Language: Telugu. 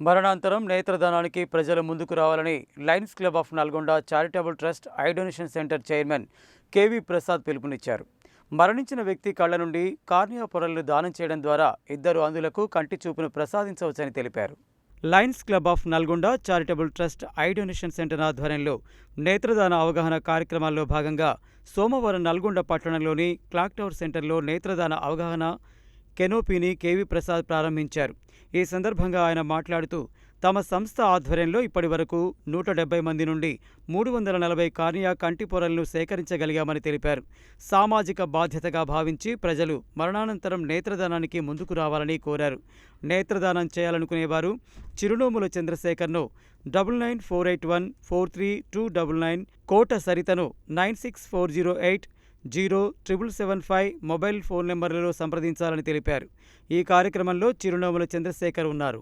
మరణాంతరం నేత్రదానానికి ప్రజలు ముందుకు రావాలని Lions club of Nalgonda charitable trust eye donation centre chairman K V Prasad పిలుపునిచ్చారు. మరణించిన వ్యక్తి కళ్ళ నుండి కార్నియా పొరలను దానం చేయడం ద్వారా ఇద్దరు అందులకు కంటి చూపును ప్రసాదించవచ్చని తెలిపారు. Lions club of Nalgonda charitable trust eye donation centre ఆధ్వర్యంలో నేత్రదాన అవగాహన కార్యక్రమాల్లో భాగంగా సోమవారం నల్గొండ పట్టణంలోని క్లాక్ టవర్ సెంటర్లో నేత్రదాన అవగాహన కెనోపీని కేవీ ప్రసాద్ ప్రారంభించారు. ఈ సందర్భంగా ఆయన మాట్లాడుతూ తమ సంస్థ ఆధ్వర్యంలో ఇప్పటి వరకు నూట డెబ్బై మంది నుండి మూడు వందల నలభై కార్నియా కంటి పొరలను సేకరించగలిగామని తెలిపారు. సామాజిక బాధ్యతగా భావించి ప్రజలు మరణానంతరం నేత్రదానానికి ముందుకు రావాలని కోరారు. నేత్రదానం చేయాలనుకునేవారు Chirunomula చంద్రశేఖర్ను double nine four eight one four three two double nine Kota సరితను nine six four zero eight zero triple seven five mobile phone నెంబర్లలో సంప్రదించాలని తెలిపారు. ఈ కార్యక్రమంలో చిరునవ్వుల చంద్రశేఖర్ ఉన్నారు.